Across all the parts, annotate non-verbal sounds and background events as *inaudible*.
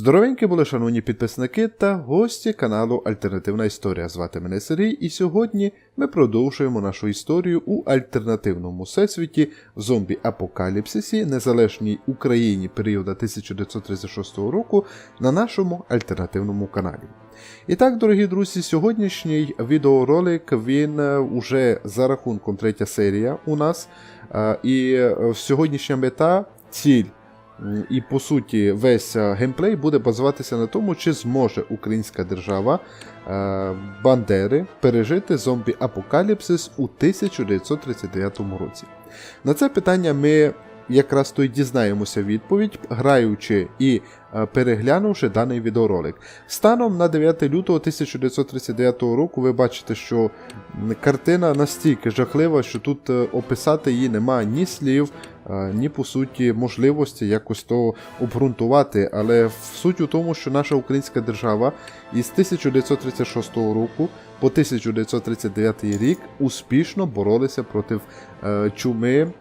Здоровенькі були, шановні підписники та гості каналу Альтернативна Історія. Звати мене Сергій, і сьогодні ми продовжуємо нашу історію у альтернативному всесвіті зомбі-апокаліпсисі, незалежній Україні періоду 1936 року на нашому альтернативному каналі. І так, дорогі друзі, сьогоднішній відеоролик він е, уже за рахунком третя серія у нас. Е, І е, сьогоднішня мета, ціль І по суті, весь е, геймплей буде базуватися на тому, чи зможе українська держава е, Бандери пережити зомбі-апокаліпсис у 1939 році. На це питання ми якраз то й дізнаємося відповідь, граючи і е, переглянувши даний відеоролик. Станом на 9 лютого 1939 року ви бачите, що картина настільки жахлива, що тут е, описати її немає ні слів, е, ні по суті можливості якось то обґрунтувати. Але суть у тому, що наша українська держава із 1936 року по 1939 рік успішно боролися проти чуми.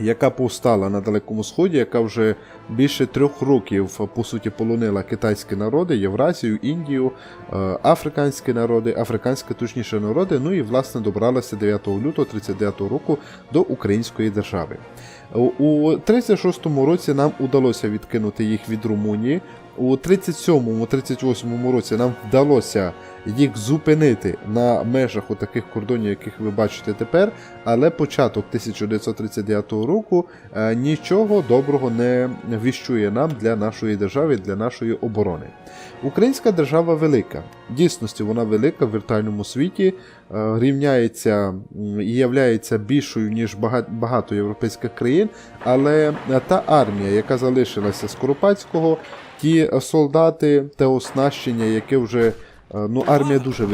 Яка повстала на Далекому Сході, яка вже більше трьох років по суті полонила китайські народи, Євразію, Індію, е, африканські народи, африканські точніше народи, ну і власне добралася 9 лютого 39 року до української держави. У 36-му році нам удалося відкинути їх від Румунії. У 37-38 році нам вдалося їх зупинити на межах у таких кордонів, яких ви бачите тепер. Але початок 1939 року е, нічого доброго не віщує нам для нашої держави, для нашої оборони. Українська держава велика. В дійсності вона велика в віртуальному світі, е, рівняється і являється більшою, ніж бага- багато європейських країн, але е, та армія, яка залишилася з Коропацького, ті солдати, те оснащення, яке вже. е, Ну, армія дуже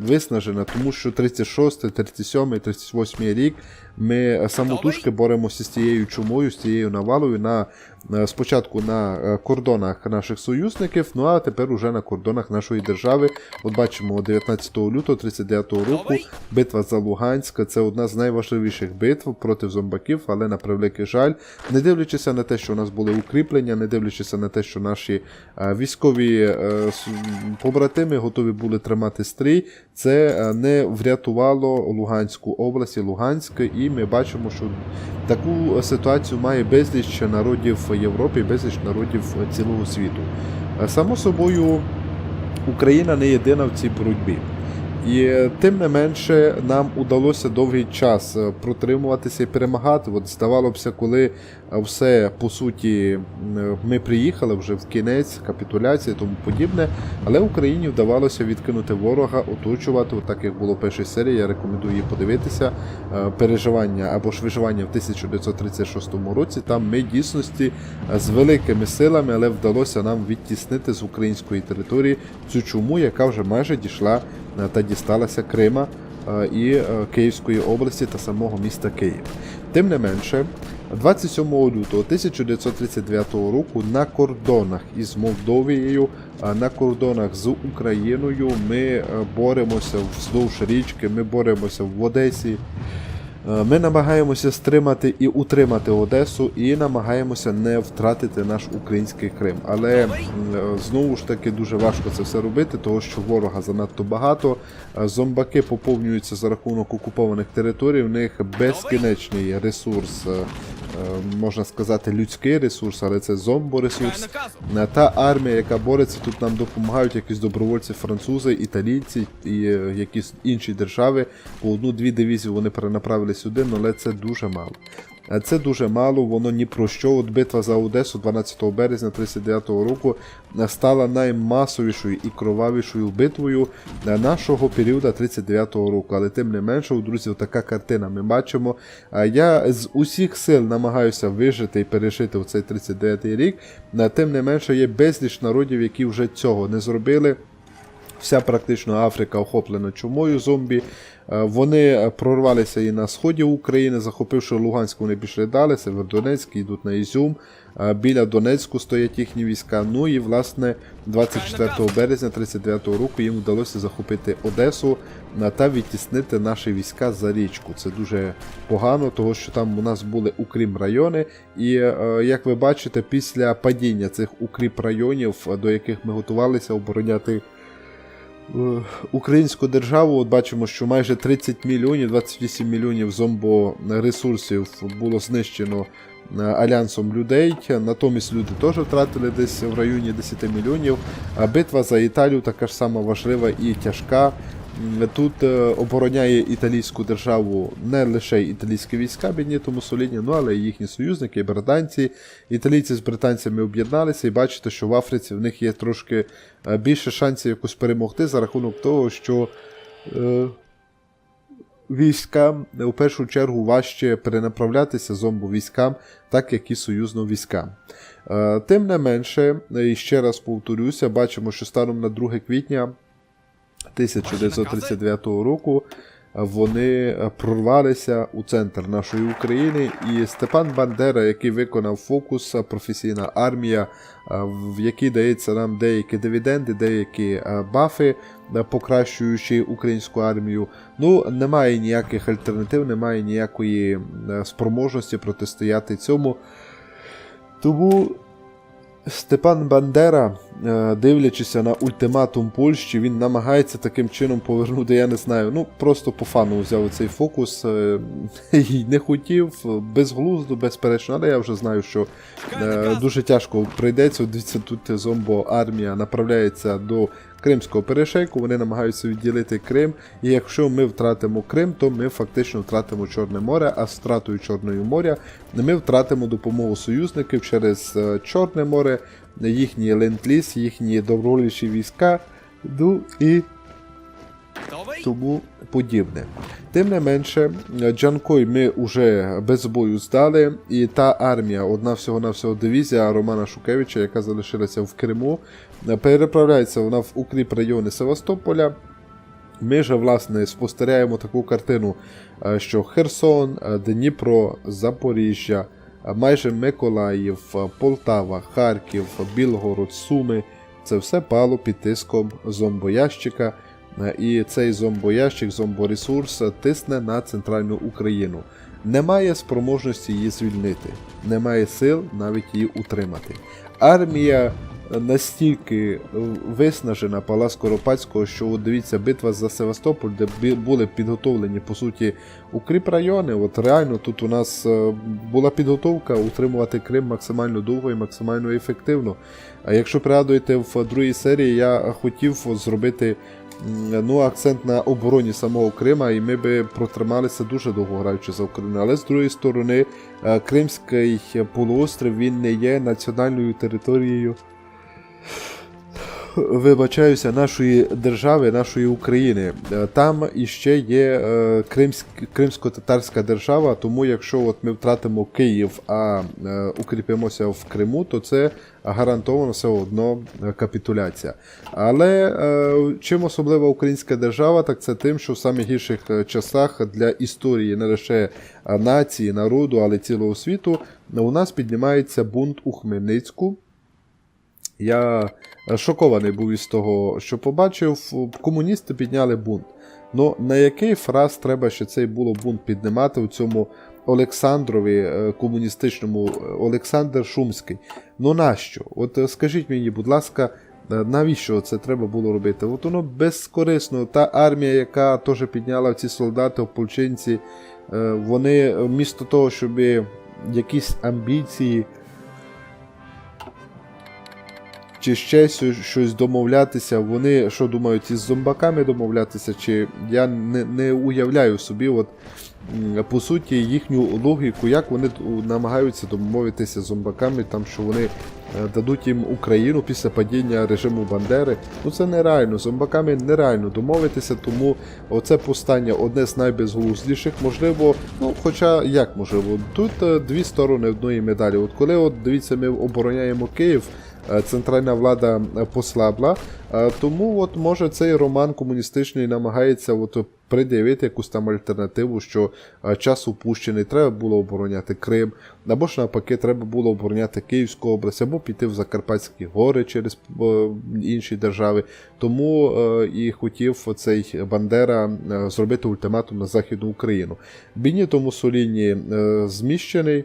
виснажена, тому що 36, 37, 38 рік ми самотужки боремося з тією чумою, з тією навалою на е, спочатку на е, кордонах наших союзників, ну а тепер уже на кордонах нашої держави. От бачимо 19 лютого 39 року битва за Луганськ. Це одна з найважливіших битв проти зомбаків, але на превеликий жаль, не дивлячись на те, що у нас були укріплення, не дивлячись на те, що наші е, військові побратими готові були тримати стрій, це е, не врятувало Луганську область і Луганськ, і ми бачимо, що таку ситуацію має безліч народів Європи, безліч народів цілого світу. Е, Само собою, Україна не єдина в цій боротьбі. І е, тим не менше нам удалося довгий час протримуватися і перемагати. От здавалося коли все по суті ми приїхали вже в кінець капітуляції тому подібне, але Україні вдавалося відкинути ворога, оточувати, от так як було в першій серії. Я рекомендую її подивитися. е, Переживання або ж виживання в 1936 році. Там ми дійсності е, з великими силами, але вдалося нам відтіснити з української території цю чуму, яка вже майже дійшла е, та дісталася Крима і е, Київської області та самого міста Київ. Тим не менше, 27 лютого 1939 року на кордонах із Молдовією, на кордонах з Україною ми е, боремося вздовж річки, ми боремося в Одесі. Е, Ми намагаємося стримати і утримати Одесу, і намагаємося не втратити наш український Крим. Але е, знову ж таки дуже важко це все робити, тому що ворога занадто багато. Е, Зомбаки поповнюються за рахунок окупованих територій. В них безкінечний ресурс, можна сказати, людський ресурс, але це зомборесурс. Е, Та армія, яка бореться, тут нам допомагають якісь добровольці, французи, італійці і е, якісь інші держави. По одну-дві дивізії вони перенаправили сюди, ну, але це дуже мало. Це дуже мало, воно ні про що. От битва за Одесу 12 березня 39-го року стала наймасовішою і кровавішою битвою нашого періоду 39-го року. Але тим не менше, у друзів, така картина ми бачимо. Я з усіх сил намагаюся вижити і пережити в цей 39-й рік. Е, Тим не менше, є безліч народів, які вже цього не зробили. Вся практично Африка охоплена чумою зомбі. Е, Вони прорвалися і на сході України, захопивши Луганськ, вони пішли далі, Севердонецьк, йдуть на Ізюм. Е, Біля Донецьку стоять їхні війська. Ну і власне 24 березня 39 року їм вдалося захопити Одесу е, та відтіснити наші війська за річку. Це дуже погано, тому що там у нас були укрім райони. І як ви бачите, після падіння цих укріп районів, до яких ми готувалися обороняти українську державу, от бачимо, що майже 30 мільйонів, 28 мільйонів зомборесурсів було знищено е, альянсом людей. Натомість люди теж втратили десь в районі 10 мільйонів. А битва за Італію така ж сама важлива і тяжка. Тут е, обороняє італійську державу не лише італійські війська Бенніто Муссоліні, ну але й їхні союзники, британці. Італійці з британцями об'єдналися, і бачите, що в Африці в них є трошки е, більше шансів якось перемогти за рахунок того, що е, військам у першу чергу важче перенаправлятися зомбовійськам, так як і союзним військам. Е, Тим не менше, е, і ще раз повторюся, бачимо, що станом на 2 квітня 1939 року вони прорвалися у центр нашої України, і Степан Бандера, який виконав фокус, професійна армія, е, в якій дається нам деякі дивіденди, деякі е, бафи, е, покращуючи українську армію. Ну, немає ніяких альтернатив, немає ніякої спроможності протистояти цьому. Тому Степан Бандера, е, дивлячися на ультиматум Польщі, він намагається таким чином повернути, я не знаю, ну просто по фану взяв цей фокус е, *laughs* і не хотів, безглуздо, безперечно, але я вже знаю, що е, дуже тяжко прийдеться. Дивіться, тут зомбо-армія направляється до Кримського перешейку, вони намагаються відділити Крим. І якщо ми втратимо Крим, то ми фактично втратимо Чорне море, а з втратою Чорного моря ми втратимо допомогу союзників через Чорне море, їхній ленд-ліз, їхні добровольчі війська, ну і тому подібне. Тим не менше, Джанкой ми вже без бою здали, і та армія, одна всього-навсього дивізія Романа Шукевича, яка залишилася в Криму, переправляється вона в укріп райони Севастополя. Ми же, власне, спостерігаємо таку картину, е, що Херсон, е, Дніпро, Запоріжжя, майже Миколаїв, Полтава, Харків, Білгород, Суми це все пало під тиском зомбоящика. І цей зомбоящик, зомборесурс тисне на центральну Україну. Немає спроможності її звільнити, немає сил навіть її утримати. Армія настільки виснажена Пала Скоропадського, що от дивіться, битва за Севастополь, де були підготовлені по суті укріп райони. От реально тут у нас е, була підготовка утримувати Крим максимально довго і максимально ефективно. А якщо пригадуєте, в другій серії я хотів зробити ну, акцент на обороні самого Крима, і ми би протрималися дуже довго граючи за Україну. Але з другої сторони, е, Кримський полуострів він не є національною територією. Вибачаюся, нашої держави, нашої України. Е, Там іще є е, Кримськ, кримсько-татарська держава, тому якщо от ми втратимо Київ, а е, укріпимося в Криму, то це гарантовано все одно капітуляція. Але чим особлива українська держава, так це тим, що в самих гірших е, часах для історії не лише нації, народу, але цілого світу, у нас піднімається бунт у Хмельницьку. Я е, шокований був із того, що побачив. Комуністи підняли бунт. Ну на який фраз треба ще цей було бунт піднімати у цьому Олександрові е, комуністичному е, Олександр Шумський? Ну нащо? От е, скажіть мені, будь ласка, е, навіщо це треба було робити? От воно безкорисно. Та армія, яка теж підняла ці солдати, ополченці, е, вони е, вмісто того, щоб якісь амбіції чи ще щось домовлятися, вони що думають, із зомбаками домовлятися, чи я не, не уявляю собі, от по суті, їхню логіку, як вони намагаються домовитися з зомбаками, там, що вони е, дадуть їм Україну після падіння режиму Бандери. Ну це нереально. Зомбаками нереально домовитися, тому оце повстання одне з найбезглуздіших. Можливо, ну хоча як можливо, тут е, дві сторони одної медалі. От коли от дивіться, ми обороняємо Київ. Е, центральна влада е, послабла. Е, Тому от може цей роман комуністичний намагається от пред'явити якусь там альтернативу, що час упущений, треба було обороняти Крим, або ж навпаки, треба було обороняти Київську область, або піти в Закарпатські гори через інші держави. Тому і хотів цей Бандера зробити ультиматум на Західну Україну. Беніто Муссоліні е, зміщений.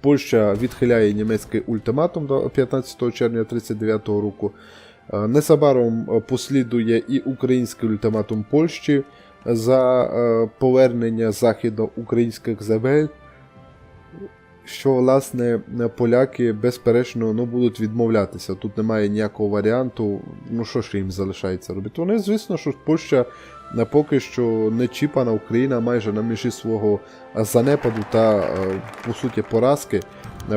Польща відхиляє німецький ультиматум до 15 червня 1939 року. Е, Незабаром е, послідує і український ультиматум Польщі за е, повернення західноукраїнських земель, що, власне, поляки, безперечно, ну, будуть відмовлятися. Тут немає ніякого варіанту. Ну, що ж їм залишається робити? Вони, звісно, що Польща е, поки що не чіпана Україна майже на межі свого е, занепаду та, е, по суті, поразки.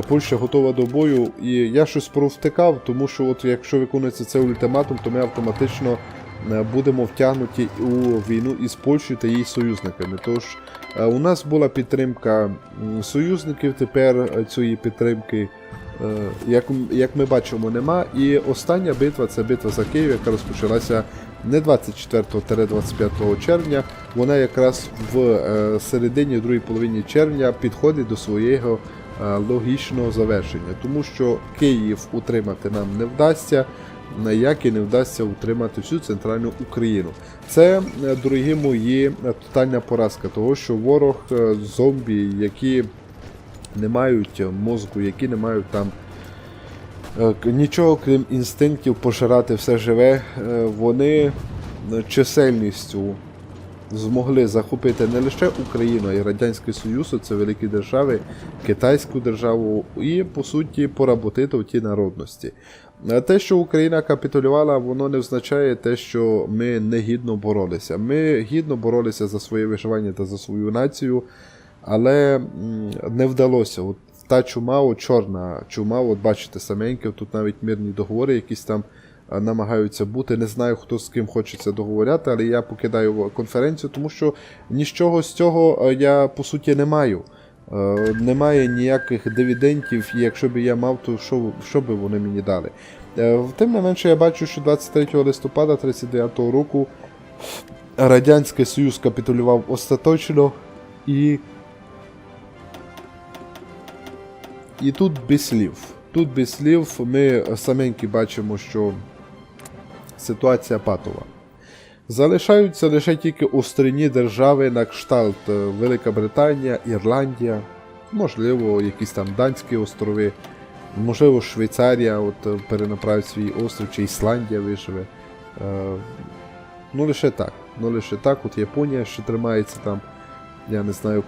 Польща готова до бою, і я щось провтикав, тому що от якщо виконується цей ультиматум, то ми автоматично будемо втягнуті у війну із Польщею та її союзниками. Тож е, у нас була підтримка союзників, тепер е, цієї підтримки, е, як, як ми бачимо, нема. І остання битва це битва за Київ, яка розпочалася не 24-25 червня. Вона якраз в е, середині другій половині червня підходить до свого е, логічного завершення, тому що Київ утримати нам не вдасться, е, як і не вдасться утримати всю центральну Україну. Це, е, дорогі мої, е, тотальна поразка того, що ворог е, зомбі, які не мають мозку, які не мають там нічого крім інстинктів пожирати все живе, вони чисельністю змогли захопити не лише Україну, а й Радянський Союз, це великі держави, Китайську державу і, по суті, поработити в ті народності. Е, Те, що Україна капітулювала, воно не означає те, що ми негідно боролися. Ми гідно боролися за своє виживання та за свою націю, але не вдалося. От та чума, от чорна чума, от бачите саменьке, тут навіть мирні договори якісь там е, намагаються бути. Не знаю, хто з ким хочеться договоряти, але я покидаю конференцію, тому що нічого з цього е, я по суті не маю. Е, Немає ніяких дивідендів, і якщо б я мав, то що, що би вони мені дали. Е, Тим не менше, я бачу, що 23 листопада 1939 року Радянський Союз капітулював остаточно і. І тут без слів. Тут без слів ми саменькі бачимо, що ситуація патова. Залишаються лише тільки острівні держави на кшталт е, Велика Британія, Ірландія, можливо, якісь там Данські острови, можливо, Швейцарія от, е, перенаправить свій острів, чи Ісландія виживе. Е, ну, лише так. Ну, лише так. От Японія ще тримається там, я не знаю,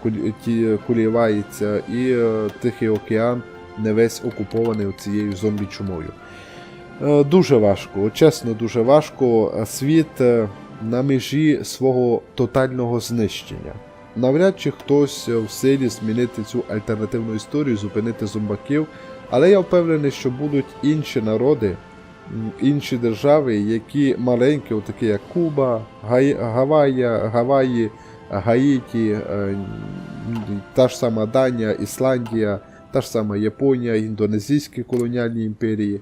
кулівається, і Тихий океан не весь окупований цією зомбі-чумою. Дуже важко, чесно, дуже важко. Світ на межі свого тотального знищення. Навряд чи хтось в силі змінити цю альтернативну історію, зупинити зомбаків, але я впевнений, що будуть інші народи, інші держави, які маленькі, такі як Куба, Гавайя, Гаваї, Гаїті, е, та ж сама Данія, Ісландія, та ж сама Японія, індонезійські колоніальні імперії.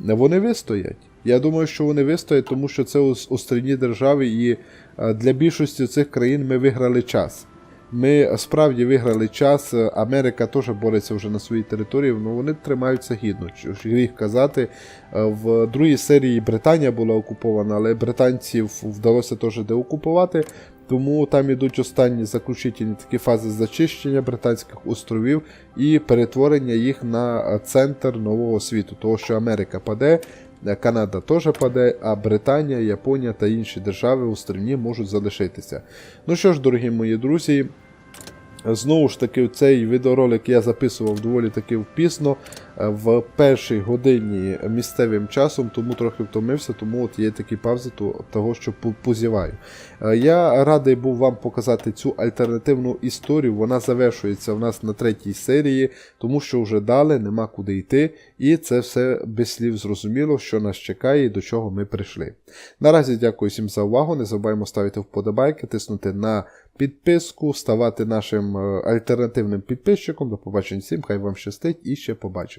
Вони вистоять. Я думаю, що вони вистоять, тому що це ос- острівні держави, і е, для більшості цих країн ми виграли час. Ми е, справді виграли час. е, Америка теж бореться вже на своїй території, але вони тримаються гідно. Гріх казати, в другій серії Британія була окупована, але британців вдалося теж деокупувати. Тому там ідуть останні заключительні такі фази зачищення Британських островів і перетворення їх на центр нового світу, того що Америка паде, Канада теж паде, а Британія, Японія та інші держави у островні можуть залишитися. Ну що ж, дорогі мої друзі. Знову ж таки, цей відеоролик я записував доволі таки впісно е, в першій годині місцевим часом, тому трохи втомився, тому от є такі паузи то- того, що позіваю. Е, Я радий був вам показати цю альтернативну історію. Вона завершується в нас на третій серії, тому що вже далі нема куди йти, і це все без слів зрозуміло, що нас чекає і до чого ми прийшли. Наразі дякую всім за увагу. Не забуваємо ставити вподобайки, тиснути на підписку, ставати нашим е, альтернативним підписчиком. До побачення всім, хай вам щастить і ще побачимо.